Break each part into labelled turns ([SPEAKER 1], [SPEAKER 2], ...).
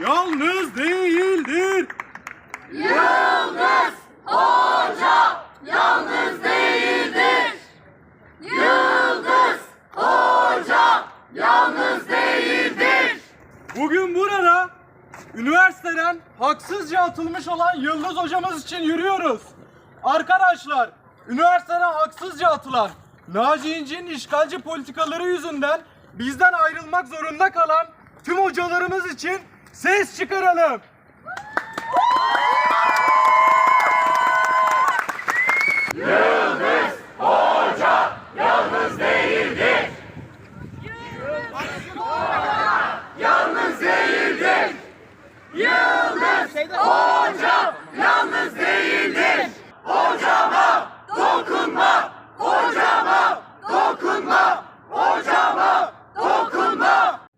[SPEAKER 1] yalnız değildir.
[SPEAKER 2] Yıldız Hoca yalnız değildir. Yıldız Hoca yalnız değildir.
[SPEAKER 1] Bugün burada üniversiteden haksızca atılmış olan Yıldız hocamız için yürüyoruz. Arkadaşlar, üniversiteden haksızca atılan Naci İnci'nin işgalci politikaları yüzünden bizden ayrılmak zorunda kalan tüm hocalarımız için ses çıkaralım.
[SPEAKER 2] Hoca yalnız değildir. Hocama dokunma. Hocama dokunma. Hocama dokunma.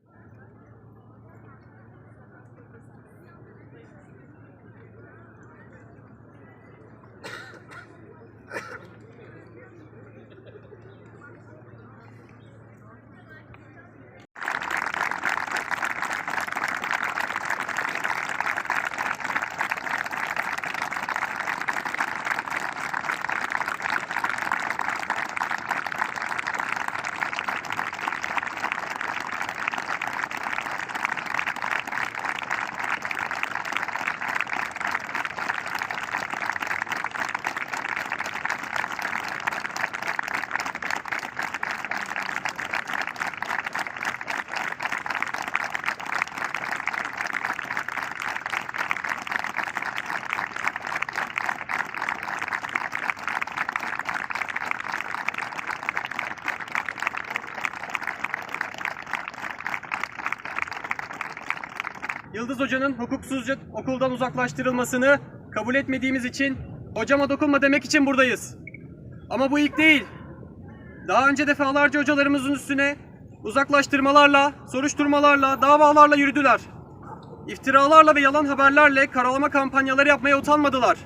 [SPEAKER 3] Yıldız Hoca'nın hukuksuzca okuldan uzaklaştırılmasını kabul etmediğimiz için hocama dokunma demek için buradayız. Ama bu ilk değil. Daha önce defalarca hocalarımızın üstüne uzaklaştırmalarla, soruşturmalarla, davalarla yürüdüler. İftiralarla ve yalan haberlerle karalama kampanyaları yapmaya utanmadılar.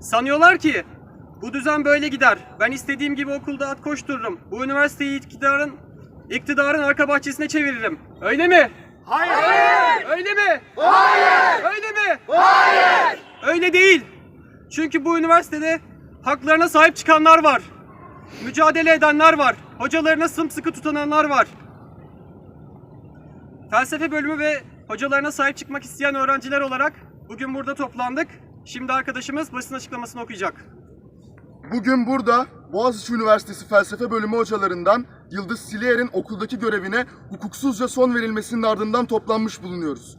[SPEAKER 3] Sanıyorlar ki bu düzen böyle gider. Ben istediğim gibi okulda at koştururum. Bu üniversiteyi iktidarın iktidarın arka bahçesine çeviririm. Öyle mi? Hayır. Öyle mi? Hayır. Öyle mi? Hayır. Öyle değil. Çünkü bu üniversitede haklarına sahip çıkanlar var. Mücadele edenler var. Hocalarına sımsıkı tutananlar var. Felsefe bölümü ve hocalarına sahip çıkmak isteyen öğrenciler olarak bugün burada toplandık. Şimdi arkadaşımız basın açıklamasını okuyacak.
[SPEAKER 4] Bugün burada Boğaziçi Üniversitesi Felsefe Bölümü hocalarından Yıldız Siliyer'in okuldaki görevine hukuksuzca son verilmesinin ardından toplanmış bulunuyoruz.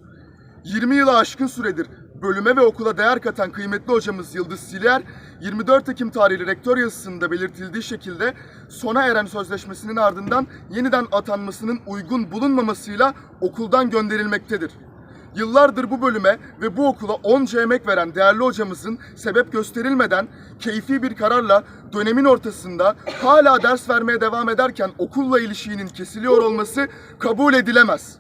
[SPEAKER 4] 20 yılı aşkın süredir bölüme ve okula değer katan kıymetli hocamız Yıldız Siliyer, 24 Ekim tarihli rektör yazısında belirtildiği şekilde sona eren sözleşmesinin ardından yeniden atanmasının uygun bulunmamasıyla okuldan gönderilmektedir. Yıllardır bu bölüme ve bu okula onca emek veren değerli hocamızın sebep gösterilmeden keyfi bir kararla dönemin ortasında hala ders vermeye devam ederken okulla ilişiğinin kesiliyor olması kabul edilemez.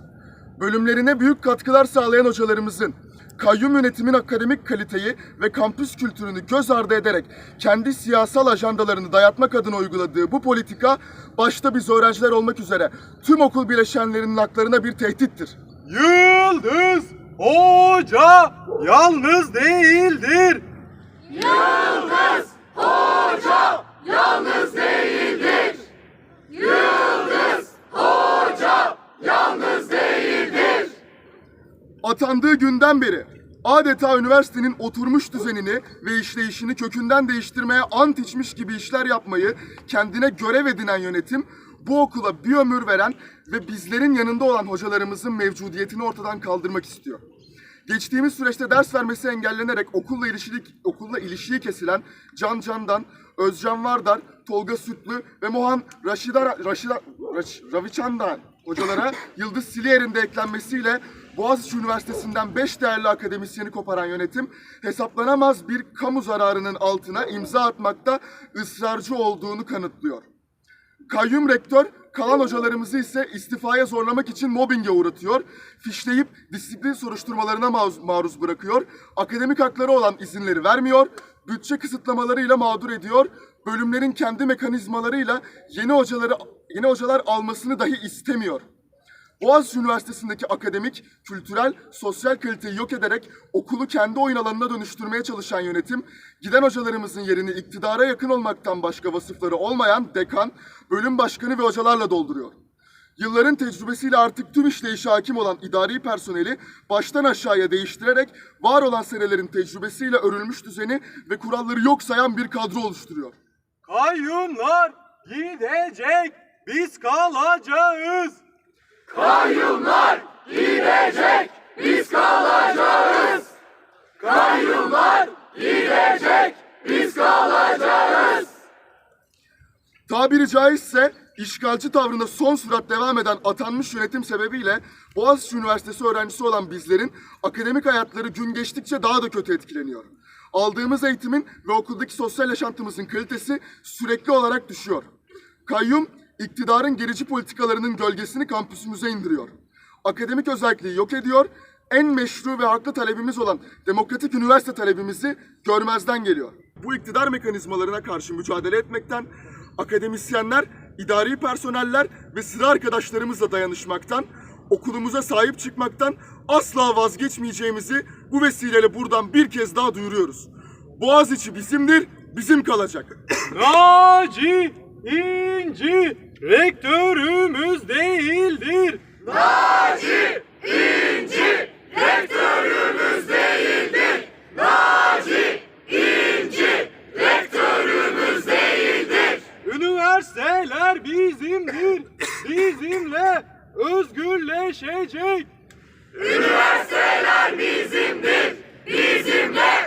[SPEAKER 4] Bölümlerine büyük katkılar sağlayan hocalarımızın kayyum yönetimin akademik kaliteyi ve kampüs kültürünü göz ardı ederek kendi siyasal ajandalarını dayatmak adına uyguladığı bu politika başta biz öğrenciler olmak üzere tüm okul bileşenlerinin haklarına bir tehdittir.
[SPEAKER 1] Yıldız Hoca yalnız değildir.
[SPEAKER 2] Yıldız Hoca yalnız değildir. Yıldız Hoca yalnız değildir.
[SPEAKER 4] Atandığı günden beri adeta üniversitenin oturmuş düzenini ve işleyişini kökünden değiştirmeye ant içmiş gibi işler yapmayı kendine görev edinen yönetim bu okula bir ömür veren ve bizlerin yanında olan hocalarımızın mevcudiyetini ortadan kaldırmak istiyor. Geçtiğimiz süreçte ders vermesi engellenerek okulla ilişiği, okulla ilişiği kesilen Can Candan, Özcan Vardar, Tolga Sütlü ve Mohan Raşida, Raşida, Raş, Ravichandan hocalara Yıldız Siliyer'in de eklenmesiyle Boğaziçi Üniversitesi'nden 5 değerli akademisyeni koparan yönetim hesaplanamaz bir kamu zararının altına imza atmakta ısrarcı olduğunu kanıtlıyor. Kayyum rektör kalan hocalarımızı ise istifaya zorlamak için mobbinge uğratıyor, fişleyip disiplin soruşturmalarına maruz, bırakıyor, akademik hakları olan izinleri vermiyor, bütçe kısıtlamalarıyla mağdur ediyor, bölümlerin kendi mekanizmalarıyla yeni hocaları yeni hocalar almasını dahi istemiyor. Boğaziçi Üniversitesi'ndeki akademik, kültürel, sosyal kaliteyi yok ederek okulu kendi oyun alanına dönüştürmeye çalışan yönetim, giden hocalarımızın yerini iktidara yakın olmaktan başka vasıfları olmayan dekan, bölüm başkanı ve hocalarla dolduruyor. Yılların tecrübesiyle artık tüm işleyişe hakim olan idari personeli baştan aşağıya değiştirerek var olan senelerin tecrübesiyle örülmüş düzeni ve kuralları yok sayan bir kadro oluşturuyor.
[SPEAKER 1] Kayyumlar gidecek, biz kalacağız.
[SPEAKER 2] Kayyumlar gidecek, biz kalacağız. Kayyumlar gidecek, biz kalacağız.
[SPEAKER 4] Tabiri caizse işgalci tavrına son sürat devam eden atanmış yönetim sebebiyle Boğaziçi Üniversitesi öğrencisi olan bizlerin akademik hayatları gün geçtikçe daha da kötü etkileniyor. Aldığımız eğitimin ve okuldaki sosyal yaşantımızın kalitesi sürekli olarak düşüyor. Kayyum, iktidarın gerici politikalarının gölgesini kampüsümüze indiriyor. Akademik özelliği yok ediyor, en meşru ve haklı talebimiz olan demokratik üniversite talebimizi görmezden geliyor. Bu iktidar mekanizmalarına karşı mücadele etmekten, akademisyenler, idari personeller ve sıra arkadaşlarımızla dayanışmaktan, okulumuza sahip çıkmaktan asla vazgeçmeyeceğimizi bu vesileyle buradan bir kez daha duyuruyoruz. Boğaziçi bizimdir, bizim kalacak.
[SPEAKER 1] Naci İnci Rektörümüz değildir.
[SPEAKER 2] Naci İnci rektörümüz
[SPEAKER 1] değildir. Naci İnci rektörümüz değildir. Üniversiteler bizimdir. Bizimle özgürleşecek. Üniversiteler bizimdir. Bizimle